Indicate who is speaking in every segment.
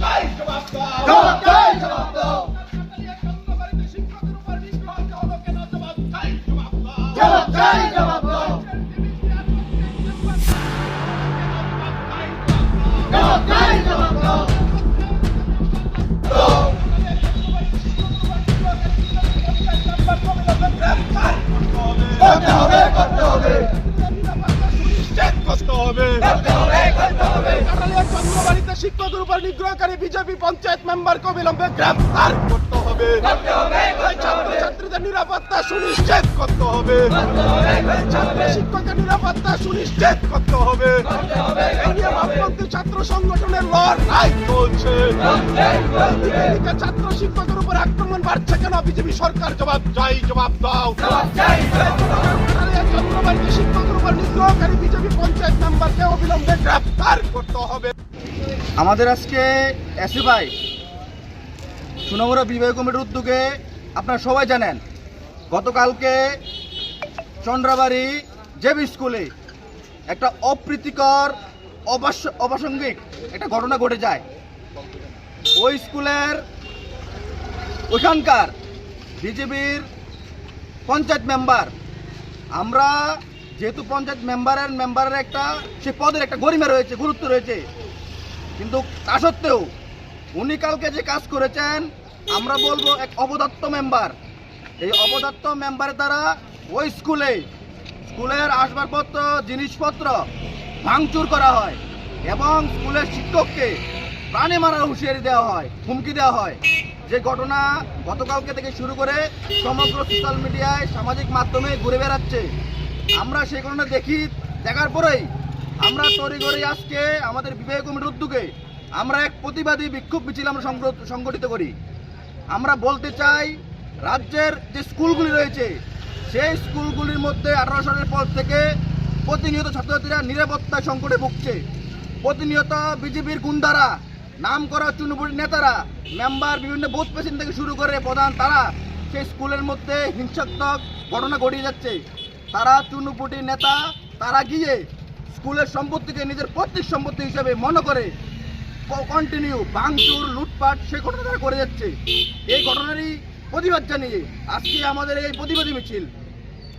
Speaker 1: চাই জবাব দাও শিক্ষকের উপর নিগ্রহকারী বিজেপি পঞ্চায়েত মেম্বারকে অবিলম্বে গ্রেফতার করতে হবে। নিরাপত্তা সুনিশ্চিত করতে হবে। শিক্ষকের নিরাপত্তা সুনিশ্চিত করতে হবে। ছাত্র সংগঠনের লড়াই চলছে। ছাত্র শিক্ষকের উপর আক্রমণ বাড়ছে কেন? বিজেপি সরকার জবাব চাই, জবাব দাও। চন্দ্রবাড়িতে শিক্ষকের উপর নিগ্রহকারী বিজেপি পঞ্চায়েত মেম্বারকে অবিলম্বে গ্রেফতার করতে হবে।
Speaker 2: আমাদের আজকে এসএফআই সুনমরা বিবাহ কমিটির উদ্যোগে আপনারা সবাই জানেন, গতকালকে চন্দ্রাবাড়ি জেবি স্কুলে একটা অপ্রীতিকর অপ্রাসঙ্গিক একটা ঘটনা ঘটে যায়। ওই স্কুলের ওইখানকার বিজেপির পঞ্চায়েত মেম্বার, আমরা যেহেতু পঞ্চায়েত মেম্বারের মেম্বারের একটা, সে পদের একটা গরিমা রয়েছে, গুরুত্ব রয়েছে। কিন্তু তা সত্ত্বেও উনি কালকে যে কাজ করেছেন, আমরা বলব এক অবদত্ত মেম্বার এই অবদত্ত মেম্বারের দ্বারা ওই স্কুলে, স্কুলের আসবাবপত্র, জিনিসপত্র ভাঙচুর করা হয় এবং স্কুলের শিক্ষককে প্রাণে মারার হুঁশিয়ারি দেওয়া হয়, হুমকি দেওয়া হয়। যে ঘটনা গতকালকে থেকে শুরু করে সমগ্র সোশ্যাল মিডিয়ায় সামাজিক মাধ্যমে ঘুরে বেড়াচ্ছে, আমরা সেই ঘটনা দেখি, দেখার পরেই আমরা তড়িঘড়ি আজকে আমাদের বিবাহ কমিটির উদ্যোগে আমরা এক প্রতিবাদী বিক্ষোভ মিছিল আমরা সংগঠিত করি। আমরা বলতে চাই, রাজ্যের যে স্কুলগুলি রয়েছে, সেই স্কুলগুলির মধ্যে আঠারো সালের পর থেকে প্রতিনিয়ত ছাত্রছাত্রীরা নিরাপত্তা সংকটে ভুগছে। প্রতিনিয়ত বিজেপির গুন্ডারা, নাম করা চুনুপুরি নেতারা, মেম্বার, বিভিন্ন বুথ প্রেসিডেন্ট থেকে শুরু করে প্রধান, তারা সেই স্কুলের মধ্যে হিংসাত্মক ঘটনা ঘটিয়ে যাচ্ছে। তারা চুনুপুটি নেতা, তারা গিয়ে স্কুলের সম্পত্তিকে নিজের পৈতৃক সম্পত্তি হিসেবে মনে করে কন্টিনিউ ভাঙচুর লুটপাট সে ঘটনা তারা করে যাচ্ছে। এই ঘটনারই প্রতিবাদ জানিয়ে আজকে আমাদের এই প্রতিবাদী মিছিল।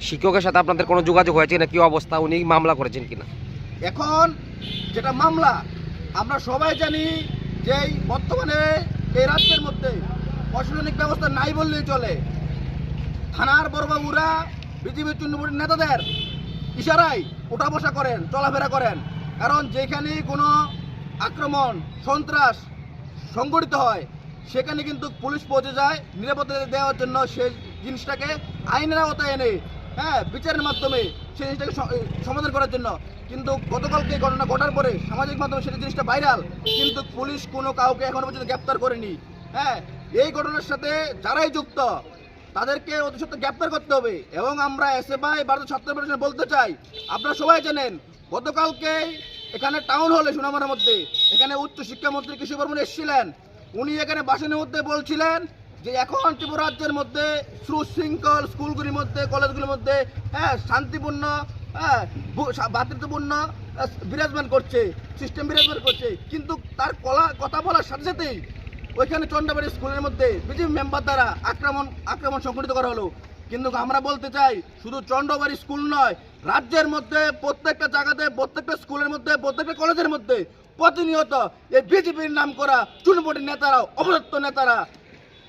Speaker 3: শিক্ষকের সাথে আপনাদের কোনো যোগাযোগ হয়েছে না কি অবস্থা উনি মামলা করেছেন কিনা?
Speaker 2: এখন যেটা মামলা আমরা সবাই জানি যে এই বর্তমানে এই রাজ্যের মধ্যে প্রশাসনিক ব্যবস্থা নাই বললেই চলে। থানার বড়বাবুরা বিজেপি চুন্নপুরের নেতাদের ইশারায় উঠা বসা করেন চলাফেরা করেন। কারণ যেখানে কোনো আক্রমণ, সন্ত্রাস সংগঠিত হয়। সেখানে কিন্তু পুলিশ পৌঁছে যায়, নিরাপত্তা দেওয়ার জন্য সেই জিনিসটাকে আইনের আওতায় এনে হ্যাঁ বিচারের মাধ্যমে সেই জিনিসটাকে সমাধান করার জন্য। কিন্তু গতকালকে ঘটনা ঘটার পরে সামাজিক মাধ্যমে সেটা জিনিসটা ভাইরাল, কিন্তু পুলিশ কোনো কাউকে এখনও পর্যন্ত গ্রেপ্তার করেনি। হ্যাঁ এই ঘটনার সাথে যারাই যুক্ত, তাদেরকে অতি সত্ত্বর গ্রেপ্তার করতে হবে। এবং আমরা এসএফআই ভারতীয় ছাত্র ফেডারেশন বলতে চাই, আপনারা সবাই জানেন, গতকালকে এখানে টাউন হলে সুনামার মধ্যে। এখানে উচ্চ শিক্ষামন্ত্রী কৃষি বর্মন এসেছিলেন। উনি এখানে বাসনের মধ্যে বলছিলেন যে এখন ত্রিপুরা রাজ্যের মধ্যে সুশৃঙ্খল স্কুলগুলির মধ্যে, কলেজগুলির মধ্যে হ্যাঁ শান্তিপূর্ণ হ্যাঁ ভু- সা- ভ্রাতৃত্বপূর্ণ বিরাজমান করছে সিস্টেম বিরাজমান করছে। কিন্তু তার কলা, কথা বলার সাথে সাথেই ওইখানে চন্দ্রবাড়ি স্কুলের মধ্যে বিজেপি মেম্বার দ্বারা আক্রমণ আক্রমণ সংঘটিত করা হলো। কিন্তু আমরা বলতে চাই, শুধু চন্দ্রবাড়ি স্কুল নয়, রাজ্যের মধ্যে, প্রত্যেকটা জায়গাতে, প্রত্যেকটা স্কুলের মধ্যে, প্রত্যেকটা কলেজের মধ্যে প্রতিনিয়ত এই বিজেপির নাম করা চুনপটি নেতারা অবদত্ত নেতারা,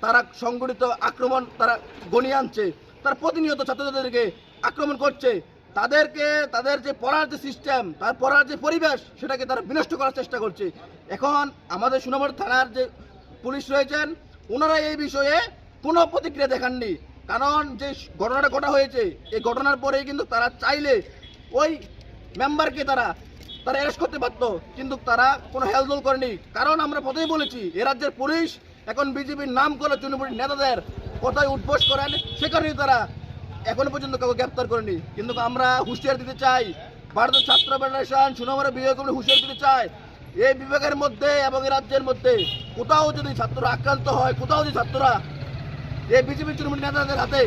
Speaker 2: তারা সংগঠিত আক্রমণ, তারা গণিয়ে আনছে, তারা প্রতিনিয়ত ছাত্রছাত্রীদেরকে আক্রমণ করছে। তাদেরকে, তাদের যে পড়ার যে সিস্টেম তার পড়ার যে পরিবেশ, সেটাকে তারা বিনষ্ট করার চেষ্টা করছে। এখন আমাদের সুনামর থানার যে পুলিশ রয়েছেন, ওনারা এই বিষয়ে কোনো প্রতিক্রিয়া দেখাননি। কারণ যে ঘটনাটা ঘটা হয়েছে, এই ঘটনার পরেই কিন্তু তারা চাইলে ওই মেম্বারকে তারা তারা অ্যারেস্ট করতে পারতো কিন্তু তারা কোনো হেলদোল করেনি। কারণ আমরা প্রথমেই বলেছি, এ রাজ্যের পুলিশ এখন বিজেপির নাম করে তৃণমূল নেতাদের কোথায় উদ্বোস করেন। সেখানেই তারা এখনও পর্যন্ত কাউকে গ্রেপ্তার করেনি। কিন্তু আমরা হুঁশিয়ার দিতে চাই, ভারতের ছাত্র ফেডারেশন সুনামরা বিভাগ হুঁশিয়ার দিতে চাই। এই বিভাগের মধ্যে এবং রাজ্যের মধ্যে কোথাও যদি ছাত্ররা আক্রান্ত হয়, কোথাও যদি ছাত্ররা এই বিজেপি তৃণমূল নেতাদের হাতে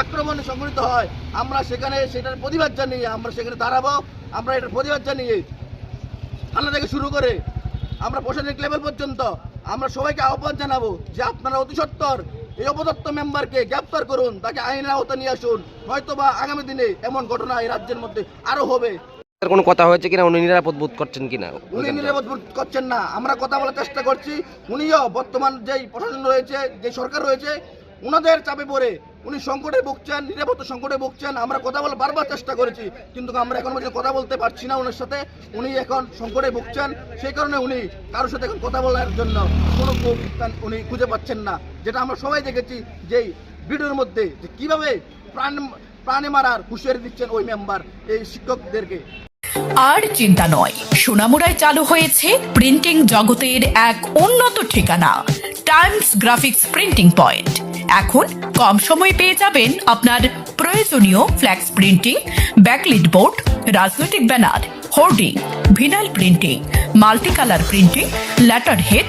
Speaker 2: আক্রমণে সংঘটিত হয় আমরা সেখানে সেটার প্রতিবাদ জানিয়ে আমরা সেখানে দাঁড়াবো আমরা এটার প্রতিবাদ জানিয়ে থানা থেকে শুরু করে আমরা প্রশাসনিক লেভেল পর্যন্ত আমরা সবাইকে আহ্বান জানাব যে আপনারা অতি সত্বর এই অপদত্ত মেম্বারকে গ্রেপ্তার করুন তাকে আইনের আওতা নিয়ে আসুন হয়তোবা আগামী দিনে এমন ঘটনা এই রাজ্যের মধ্যে আরও হবে।
Speaker 3: কোনো কথা হয়েছে কিনা? উনি নিরাপদ বোধ করছেন কিনা?
Speaker 2: উনি নিরাপদ বোধ করছেন না। আমরা কথা বলার চেষ্টা করছি। উনিও বর্তমান যেই প্রশাসন রয়েছে যে সরকার রয়েছে উনাদের চাপে পড়ে। উনি সংকটে ভুগছেন, নিরাপত্তা সংকটে ভুগছেন। আমরা কথা বলে বারবার চেষ্টা করেছি, কিন্তু আমরা এখন পর্যন্ত কথা বলতে পারছি না ওনার সাথে। উনি এখন সংকটে ভুগছেন, সেই কারণে উনি কারোর সাথে এখন কথা বলার জন্য কোনো উনি খুঁজে পাচ্ছেন না। যেটা আমরা সবাই দেখেছি যেই ভিডিওর মধ্যে যে কীভাবে প্রাণ, প্রাণে মারার হুঁশিয়ারি দিচ্ছেন ওই মেম্বার এই শিক্ষকদেরকে।
Speaker 4: আর চিন্তা নয় সোনামুড়ায় চালু হয়েছে প্রিন্টিং জগতের এক উন্নত ঠিকানা টাইমস গ্রাফিক্স প্রিন্টিং পয়েন্ট এখন কম সময় পেয়ে যাবেন আপনার প্রয়োজনীয় ফ্ল্যাক্স প্রিন্টিং ব্যাকলিট বোর্ড রাজনৈতিক banner hoarding vinyl printing multicolour printing letter head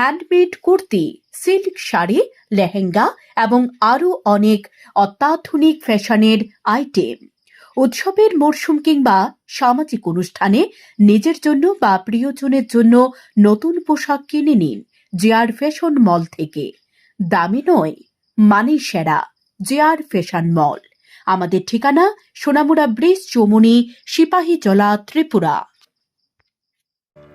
Speaker 5: handmade kurti silk sari lehenga এবং আরও অনেক অত্যাধুনিক ফ্যাশনের আইটেম উৎসবের মরশুম কিংবা সামাজিক অনুষ্ঠানে নিজের জন্য বা প্রিয়জনের জন্য নতুন পোশাক কিনে নিন জেআর ফ্যাশন মল থেকে। দামি নয় মানে সেরা জেআর ফ্যাশন মল আমাদের ঠিকানা সোনামুড়া ব্রিজ চৌমুনি সিপাহীজলা ত্রিপুরা।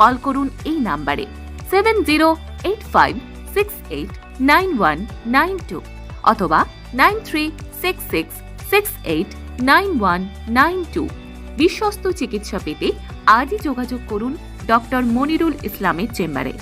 Speaker 6: কল করুন এই নাম্বারে seven zero eight five six eight nine one nine two অথবা nine three six six six eight nine one nine two. বিশ্বস্ত চিকিৎসা পেতে আজই যোগাযোগ করুন ডক্টর মনিরুল ইসলামের চেম্বারে।